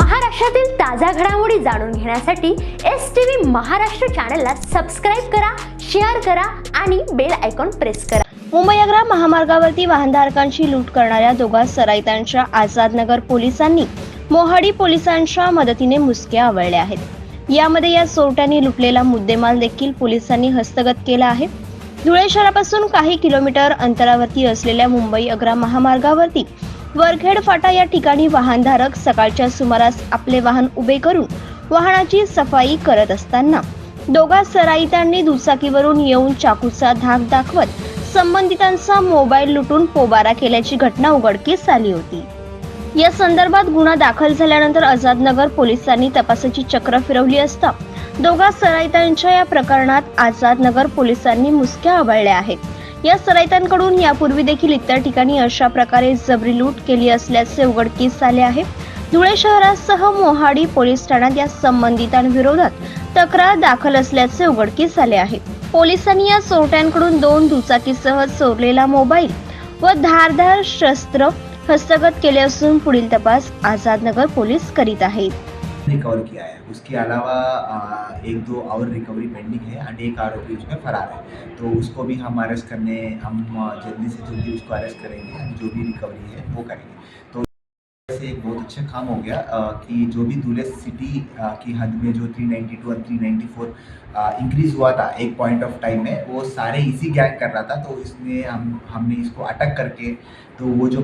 महाराष्ट्रातील ताज्या घडामोडी जाणून घेण्यासाठी एस टी व्ही महाराष्ट्र चॅनलला सबस्क्राईब करा शेअर करा आणि बेल आयकॉन प्रेस करा. मुंबई आग्रा महामार्गावरती वाहनधारकांची लूट करणाऱ्या दोघा सराईतांच्या आझादनगर पोलिसांनी मोहाडी पोलिसांच्या मदतीने मुसके आवळले आहेत. यामध्ये या चोरट्यांनी लुटलेला मुद्देमाल देखील पोलिसांनी हस्तगत केला आहे. धुळे शहरापासून काही किलोमीटर अंतरावरती असलेल्या मुंबई आग्रा महामार्गावरती वरखेड फाटा या ठिकाणी वाहनधारक सकाळच्या सुमारास आपले वाहन उभे करून वाहनाची सफाई करत असताना दोघा सराईतांनी दुचाकीवरून येऊन चाकूचा धाक दाखवत संबंधितांचा मोबाईल लुटून पोबारा केल्याची घटना उघडकीस आली होती. या संदर्भात गुन्हा दाखल झाल्यानंतर आझादनगर पोलिसांनी तपासाची चक्र फिरवली असता दोघा सराईतांच्या या प्रकरणात आझादनगर पोलिसांनी मुसक्या आवळल्या आहेत. या सराईतांकडून यापूर्वी देखील इतर ठिकाणी अशा प्रकारे जबरी लूट केली असल्याचे उघडकीस आले आहे. धुळे शहरासह मोहाडी पोलीस ठाण्यात या संबंधितांविरोधात तक्रार दाखल असल्याचे उघडकीस आले आहे. पोलिसांनी या चोरट्यांकडून दोन दुचाकीसह चोरलेला मोबाईल व धारधार शस्त्र हस्तगत केले असून पुढील तपास आझादनगर पोलीस करीत आहेत. रिकवर किया है। उसके अलावा एक दो और रिकवरी पेंडिंग है। एंड एक आरोपी उसमें फरार है। तो उसको भी हम अरेस्ट करने हम जल्दी से जल्दी उसको अरेस्ट करेंगे। जो भी रिकवरी है वो करेंगे। तो से एक बहुत अच्छा काम हो गया आ, कि जो भी दूल्हे सिटी आ, की हद में जो 392 और 394 इंक्रीज हुआ था एक पॉइंट ऑफ़ टाइम में वो सारे इसी गैंग कर रहा था। तो इसमें हम हमने इसको अटक करके तो वो जो